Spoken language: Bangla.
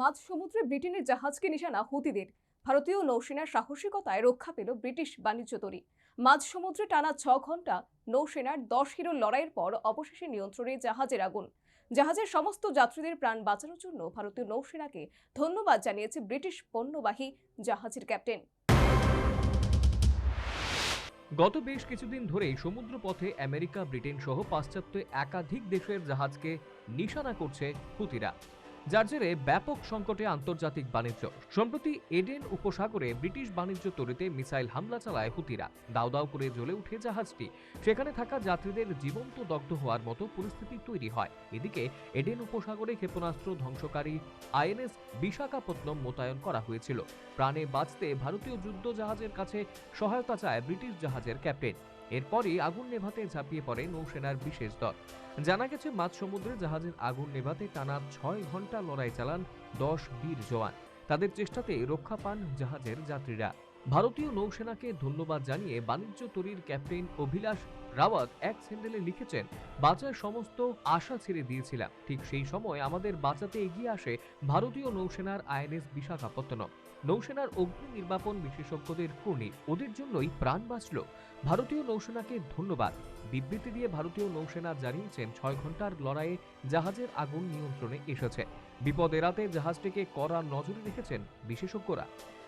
মাঝ সমুদ্রে ব্রিটেনের জাহাজকে নিশানা হুতিদের। ভারতীয় নৌসেনার সাহসিকতায় রক্ষা পেল ব্রিটিশ বাণিজ্য তরী। মাঝ সমুদ্রে টানা ছ ঘণ্টা নৌসেনার দশ হিরোর লড়াইয়ের পর অবশেষে নিয়ন্ত্রণে জাহাজের আগুন। জাহাজের সমস্ত যাত্রীদের প্রাণ বাঁচানোর জন্য ভারতীয় নৌসেনাকে ধন্যবাদ জানিয়েছে ব্রিটিশ পণ্যবাহী জাহাজের ক্যাপ্টেন। গত বেশ কিছুদিন ধরেই সমুদ্রপথে আমেরিকা, ব্রিটেন সহ পাশ্চাত্য একাধিক দেশের জাহাজকে নিশানা করছে হুতিরা। যার জেরে ব্যাপক সংকটে আন্তর্জাতিক বাণিজ্য। সম্প্রতি এডেন উপসাগরে ব্রিটিশ বাণিজ্য তরিতে মিসাইল হামলা চালায় হুতিরা। দাউ দাউ করে জ্বলে উঠে জাহাজটি। সেখানে থাকা যাত্রীদের জীবন্ত দগ্ধ হওয়ার মতো পরিস্থিতি তৈরি হয়। এদিকে এডেন উপসাগরে ক্ষেপণাস্ত্র ধ্বংসকারী আইএনএস বিশাখাপত্তনম মোতায়েন করা হয়েছিল। প্রাণে বাঁচতে ভারতীয় যুদ্ধ জাহাজের কাছে সহায়তা চায় ব্রিটিশ জাহাজের ক্যাপ্টেন। এরপরই আগুন নেভাতে ঝাঁপিয়ে পড়ে নৌসেনার বিশেষ দল। জানা গেছে, মাছ সমুদ্রে জাহাজের আগুন নেভাতে টানা ছয় ঘণ্টা লড়াই চালান দশ বীর জওয়ান। তাদের চেষ্টাতে রক্ষা পান জাহাজের যাত্রীরা। ভারতীয় নৌসেনাকে ধন্যবাদ জানিয়ে বাণিজ্য তরীর ক্যাপ্টেন অভিলাষ রাওয়াত এক স্যান্ডেলে লিখেছেন, বাঁচার সমস্ত আশা ছেড়ে দিয়েছিলাম। ঠিক সেই সময় আমাদের বাঁচাতে এগিয়ে আসে ভারতীয় নৌসেনার আইএনএস বিশাখাপত্তনম। নৌসেনার অগ্নি নির্বাপন বিশেষজ্ঞদের কর্ণী ওদের জন্যই প্রাণ বাঁচল। ভারতীয় নৌসেনাকে ধন্যবাদ। বিবৃতি দিয়ে ভারতীয় নৌসেনা জানিয়েছেন, ছয় ঘণ্টার লড়াইয়ে জাহাজের আগুন নিয়ন্ত্রণে এসেছে। বিপদ এড়াতে জাহাজটিকে কড়া নজরে রেখেছেন বিশেষজ্ঞরা।